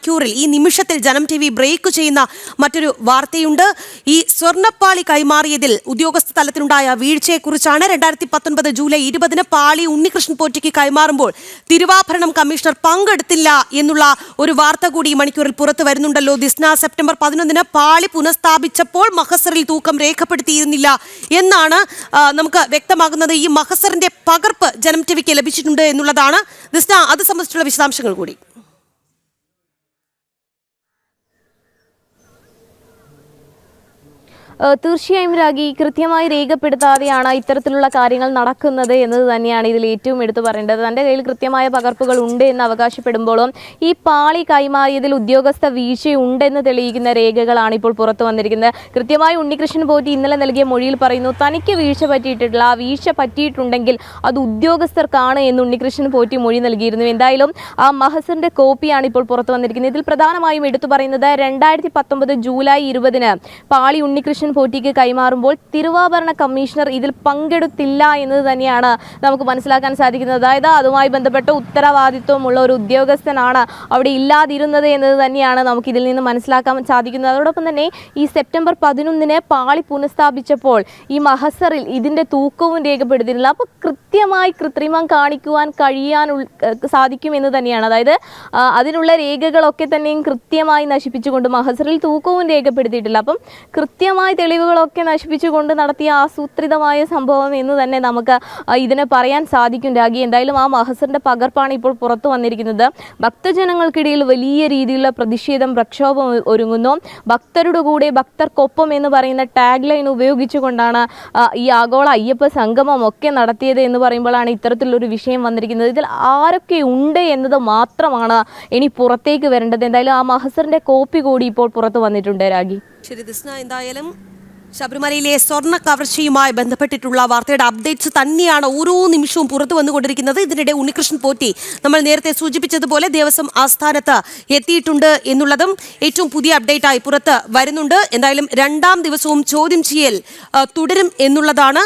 മണിക്കൂറിൽ ഈ നിമിഷത്തിൽ ജനം ടി വി ബ്രേക്ക് ചെയ്യുന്ന മറ്റൊരു വാർത്തയുണ്ട്. ഈ സ്വർണപ്പാളി കൈമാറിയതിൽ ഉദ്യോഗസ്ഥ തലത്തിലുണ്ടായ വീഴ്ചയെക്കുറിച്ചാണ് രണ്ടായിരത്തി പത്തൊൻപത് ജൂലൈ ഇരുപതിന് പാളി ഉണ്ണികൃഷ്ണൻ പോറ്റിക്ക് കൈമാറുമ്പോൾ തിരുവാഭരണം കമ്മീഷണർ പങ്കെടുത്തില്ല എന്നുള്ള ഒരു വാർത്ത കൂടി മണിക്കൂറിൽ പുറത്തു വരുന്നുണ്ടല്ലോ. ദിസ്ന സെപ്റ്റംബർ പതിനൊന്നിന് പാളി പുനഃസ്ഥാപിച്ചപ്പോൾ മഹസറിൽ തൂക്കം രേഖപ്പെടുത്തിയിരുന്നില്ല എന്നാണ് നമുക്ക് വ്യക്തമാകുന്നത്. ഈ മഹസറിന്റെ പകർപ്പ് ജനം ടി വിക്ക് ലഭിച്ചിട്ടുണ്ട് എന്നുള്ളതാണ്. ദിസ്ന അത് സംബന്ധിച്ചുള്ള വിശദാംശങ്ങൾ കൂടി. തീർച്ചയായും രാഗി കൃത്യമായി രേഖപ്പെടുത്താതെയാണ് ഇത്തരത്തിലുള്ള കാര്യങ്ങൾ നടക്കുന്നത് എന്നത് തന്നെയാണ് ഇതിൽ ഏറ്റവും എടുത്തു പറയേണ്ടത്. തന്റെ കയ്യിൽ കൃത്യമായ പകർപ്പുകൾ ഉണ്ട് എന്ന് അവകാശപ്പെടുമ്പോഴും ഈ പാളി കൈമാറിയതിൽ ഉദ്യോഗസ്ഥ വീഴ്ചയുണ്ടെന്ന് തെളിയിക്കുന്ന രേഖകളാണ് ഇപ്പോൾ പുറത്തു വന്നിരിക്കുന്നത്. കൃത്യമായി ഉണ്ണികൃഷ്ണൻ പോറ്റി ഇന്നലെ നൽകിയ മൊഴിയിൽ പറയുന്നു തനിക്ക് വീഴ്ച പറ്റിയിട്ടില്ല ആ വീഴ്ച പറ്റിയിട്ടുണ്ടെങ്കിൽ അത് ഉദ്യോഗസ്ഥർക്കാണ് എന്ന് ഉണ്ണികൃഷ്ണൻ പോറ്റി മൊഴി നൽകിയിരുന്നു. എന്തായാലും ആ മഹസറിന്റെ കോപ്പിയാണ് ഇപ്പോൾ പുറത്തു വന്നിരിക്കുന്നത്. ഇതിൽ പ്രധാനമായും എടുത്തു പറയുന്നത് രണ്ടായിരത്തി പത്തൊമ്പത് ജൂലൈ ഇരുപതിന് പാളി ഉണ്ണികൃഷ്ണൻ പോറ്റിക്ക് കൈമാറുമ്പോൾ തിരുവാഭരണ കമ്മീഷണർ ഇതിൽ പങ്കെടുത്തില്ല എന്നത് തന്നെയാണ് നമുക്ക് മനസ്സിലാക്കാൻ സാധിക്കുന്നത്. അതായത് അതുമായി ബന്ധപ്പെട്ട ഉത്തരവാദിത്വമുള്ള ഒരു ഉദ്യോഗസ്ഥനാണ് അവിടെ ഇല്ലാതിരുന്നത് എന്നത് തന്നെയാണ് നമുക്ക് ഇതിൽ നിന്ന് മനസ്സിലാക്കാൻ സാധിക്കുന്നത്. അതോടൊപ്പം തന്നെ ഈ സെപ്റ്റംബർ പതിനൊന്നിന് പാളി പുനഃസ്ഥാപിച്ചപ്പോൾ ഈ മഹസറിൽ ഇതിന്റെ തൂക്കവും രേഖപ്പെടുത്തിയിട്ടില്ല. അപ്പോൾ കൃത്യമായി കൃത്രിമം കാണിക്കുവാൻ കഴിയാൻ സാധിക്കുമെന്ന് തന്നെയാണ്. അതായത് അതിനുള്ള രേഖകളൊക്കെ തന്നെയും കൃത്യമായി നശിപ്പിച്ചുകൊണ്ട് മഹസറിൽ തൂക്കവും രേഖപ്പെടുത്തിയിട്ടില്ല. അപ്പം കൃത്യമായി തെളിവുകളൊക്കെ നശിപ്പിച്ചുകൊണ്ട് നടത്തിയ ആസൂത്രിതമായ സംഭവം എന്ന് തന്നെ നമുക്ക് ഇതിനെ പറയാൻ സാധിക്കും. രാഗി എന്തായാലും ആ മഹസറിന്റെ പകർപ്പാണ് ഇപ്പോൾ പുറത്തു വന്നിരിക്കുന്നത്. ഭക്തജനങ്ങൾക്കിടയിൽ വലിയ രീതിയിലുള്ള പ്രതിഷേധം പ്രക്ഷോഭം ഒരുങ്ങുന്നു. ഭക്തരുടെ കൂടെ ഭക്തർക്കൊപ്പം എന്ന് പറയുന്ന ടാഗ് ലൈൻ ഉപയോഗിച്ചുകൊണ്ടാണ് ഈ ആഗോള അയ്യപ്പ സംഗമം ഒക്കെ നടത്തിയത് എന്ന് പറയുമ്പോഴാണ് ഒരു വിഷയം വന്നിരിക്കുന്നത്. ഇതിൽ ആരൊക്കെ ഉണ്ട് എന്നത് മാത്രമാണ് ഇനി പുറത്തേക്ക് വരേണ്ടത്. എന്തായാലും ആ മഹസറിന്റെ കോപ്പി കൂടി ഇപ്പോൾ പുറത്ത് വന്നിട്ടുണ്ട് രാഗി. ശരി ദിസ്ന എന്തായാലും ശബരിമലയിലെ സ്വർണ കവർച്ചയുമായി ബന്ധപ്പെട്ടിട്ടുള്ള വാർത്തയുടെ അപ്ഡേറ്റ്സ് തന്നെയാണ് ഓരോ നിമിഷവും പുറത്തു വന്നുകൊണ്ടിരിക്കുന്നത്. ഇതിനിടെ ഉണ്ണികൃഷ്ണൻ പോറ്റി നമ്മൾ നേരത്തെ സൂചിപ്പിച്ചതുപോലെ ദേവസ്വം ആസ്ഥാനത്ത് എത്തിയിട്ടുണ്ട് എന്നുള്ളതും ഏറ്റവും പുതിയ അപ്ഡേറ്റായി പുറത്ത് വരുന്നുണ്ട്. എന്തായാലും രണ്ടാം ദിവസവും ചോദ്യം ചെയ്യൽ തുടരും എന്നുള്ളതാണ്